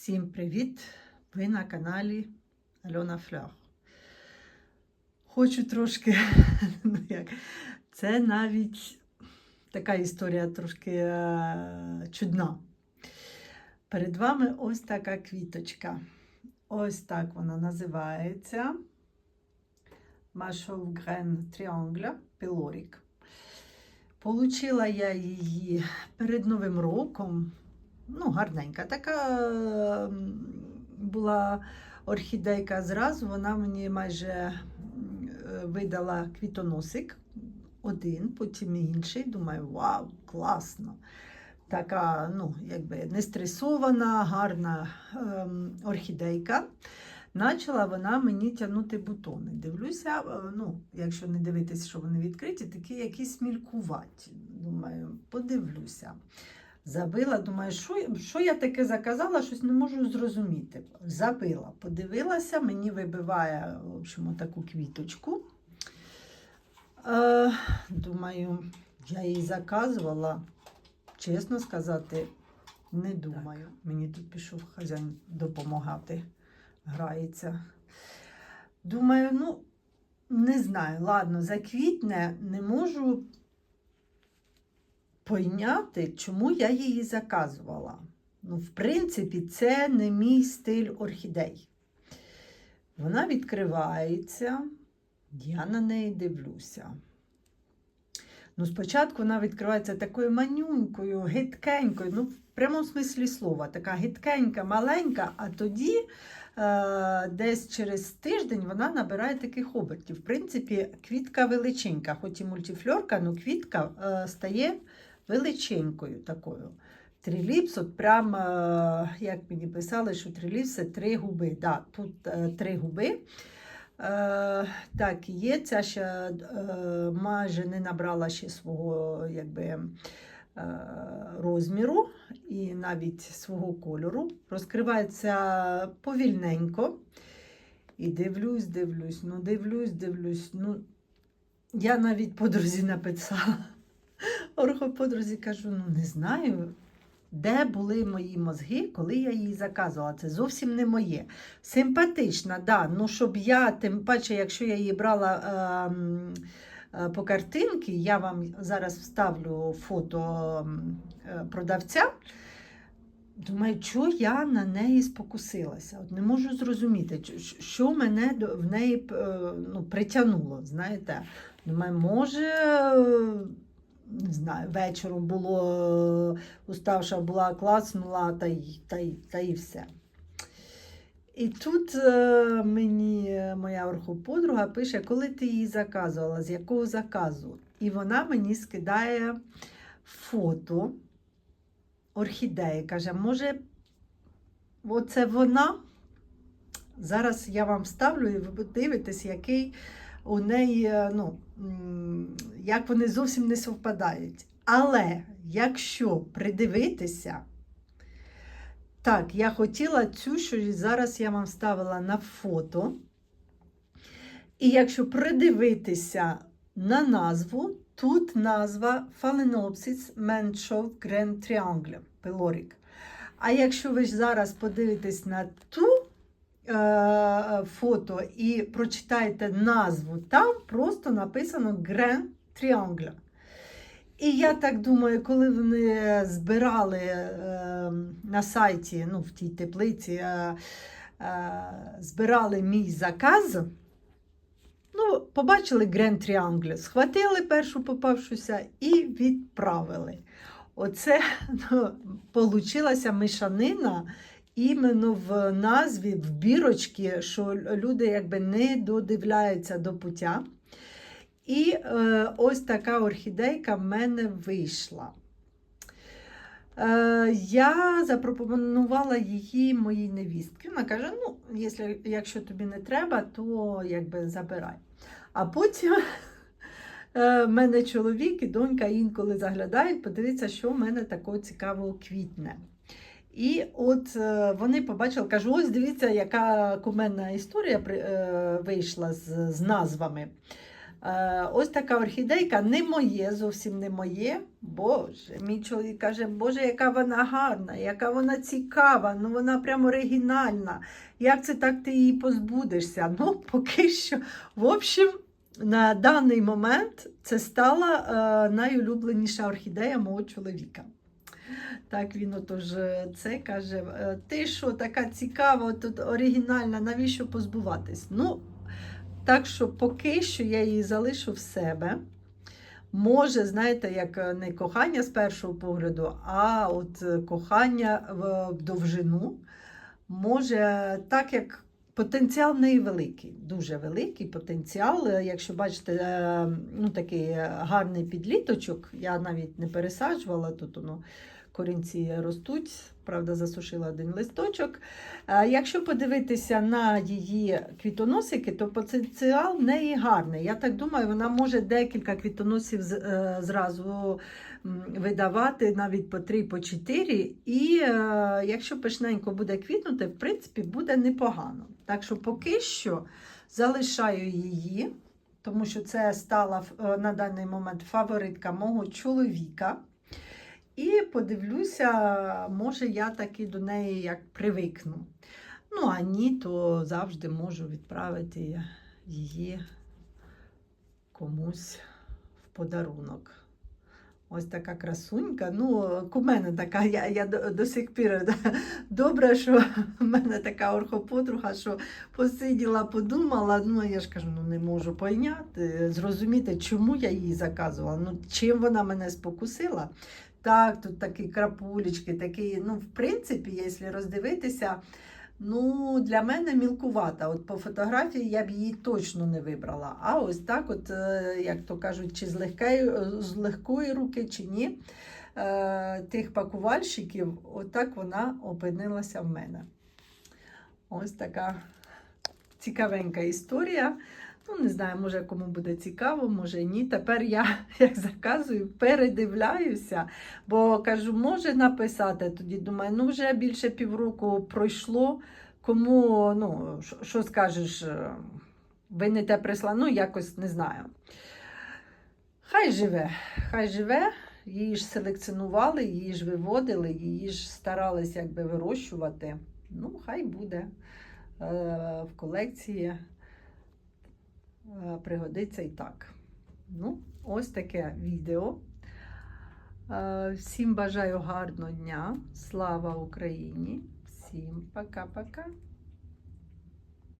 Всім привіт! Ви на каналі Альона Флях. Хочу трошки, ну як, це навіть така історія трошки е, чудна. Перед вами ось така квіточка. Ось так вона називається. Машов Грен Тріангля Пілорік. Получила я її перед Новим роком. Ну, гарненька. Така була орхідейка зразу. Вона мені майже е, видала квітоносик один, потім інший. Думаю, вау, класно. Така, ну, якби не стресована, гарна ем, орхідейка. Начала вона мені тягнути бутони. Дивлюся, е, ну, якщо не дивитися, що вони відкриті, такі якісь мількуваті. Думаю, подивлюся. Забила, думаю, що, я- що я таке заказала, щось не можу зрозуміти. Забила, подивилася, мені вибиває в общем, таку квіточку. Е, думаю, я її заказувала. Чесно сказати, не думаю. Мені тут пішов хазяїн допомагати, грається. Думаю, ну, не знаю, ладно, заквітне не можу пойняти, чому я її заказувала. Ну, в принципі, це не мій стиль орхідей. Вона відкривається, я на неї дивлюся. Ну, спочатку вона відкривається такою манюнькою, гидкенькою, ну, в прямому смислі слова, така гидкенька, маленька, а тоді е, десь через тиждень вона набирає таких обертів. В принципі, квітка величенька, хоч і мультифльорка, але квітка е, стає величенькою такою. Триліпс, от прям, е, як мені писали, що триліпс це три губи. Да, тут е, три губи. Е, так, є. Ця ще майже не набрала ще свого якби, розміру і навіть свого кольору. Розкривається повільненько. І дивлюсь, дивлюсь, ну дивлюсь, дивлюсь. Ну, я навіть подрузі написала. Орхоподрузі кажу, ну не знаю, де були мої мозги, коли я її заказувала. Це зовсім не моє. Симпатична, да, ну щоб я, тим паче, якщо я її брала е, е, по картинки, я вам зараз вставлю фото е, продавця. Думаю, що я на неї спокусилася? От не можу зрозуміти, що мене в неї е, ну, притягнуло. Знаєте, думаю, може, не знаю, вечором було е, уставша була, класнула, та й, та й, та й все. І тут е, мені моя орхоподруга пише, коли ти її заказувала, з якого заказу. І вона мені скидає фото орхідеї. Каже, може, оце вона. Зараз я вам ставлю, і ви подивитесь, який у неї, е, ну, як вони зовсім не совпадають. Але якщо придивитися, так, я хотіла цю, що зараз я вам ставила на фото. І якщо придивитися на назву, тут назва Phalaenopsis Menchov Grand Triangle Pyloric. А якщо ви ж зараз подивитесь на ту фото і прочитаєте назву, там просто написано Grand Triangle. І я так думаю, коли вони збирали е, на сайті, ну, в тій теплиці, е, е, збирали мій заказ, ну, побачили Grand Triangle, схватили першу попавшуся і відправили. Оце ну, получилася мишанина іменно в назві, в бірочці, що люди якби не додивляються до пуття. І е, ось така орхідейка в мене вийшла. Е, я запропонувала її моїй невістці. Вона каже: ну, якщо, якщо тобі не треба, то якби забирай. А потім е, в мене чоловік і донька інколи заглядають, подивіться, що в мене такого цікавого квітне. І от е, вони побачили, кажу, ось дивіться, яка куменна історія е, вийшла з, з назвами. Е, ось така орхідейка не моє, зовсім не моє. Боже, мій чоловік каже, Боже, яка вона гарна, яка вона цікава, ну вона прям оригінальна. Як це так ти її позбудешся? Ну, поки що. В общем, на даний момент це стала найулюбленіша орхідея мого чоловіка. Так він отож це каже: е, ти що, така цікава, тут оригінальна, навіщо позбуватись? Ну, так що поки що я її залишу в себе. Може, знаєте, як е, не кохання з першого погляду, а от е, кохання в довжину. Може, так як потенціал в неї великий, дуже великий потенціал. Якщо бачите, ну, такий гарний підліточок, я навіть не пересаджувала тут воно. Корінці ростуть, правда, засушила один листочок. Е, Якщо подивитися на її квітоносики, то потенціал в неї гарний. Я так думаю, вона може декілька квітоносів е, зразу видавати, навіть по три, по чотири. І е, якщо пишненько буде квітнути, в принципі, буде непогано. Так що поки що залишаю її, тому що це стала на даний момент фаворитка мого чоловіка. І подивлюся, може я таки до неї як привикну. Ну, а ні, то завжди можу відправити її комусь в подарунок. Ось така красунька. Ну, у мене така, я, я до, до сих пір добре, що в мене така орхоподруга, що посиділа, подумала. Ну, я ж кажу, ну не можу поняти, зрозуміти, чому я її заказувала. Ну, чим вона мене спокусила. Так, тут такі крапулечки, такі, ну, в принципі, якщо роздивитися, ну, для мене мілкувата. От по фотографії я б її точно не вибрала. А ось так, от, е, як то кажуть, чи з легкої, з легкої руки, чи ні, е, тих пакувальщиків, отак вона опинилася в мене. Ось така цікавенька історія. Ну, не знаю, може кому буде цікаво, може ні. Тепер я, як заказую, передивляюся, бо кажу, може написати. Тоді думаю, ну вже більше півроку пройшло. Кому, ну, що- скажеш, е, ви не те прислали, ну якось не знаю. Хай живе, хай живе, її ж селекціонували, її ж виводили, її ж старались якби вирощувати. Ну, хай буде в колекції е, пригодиться і так. Ну, ось таке відео. Е, Всім бажаю гарного дня. Слава Україні! Всім пока-пока!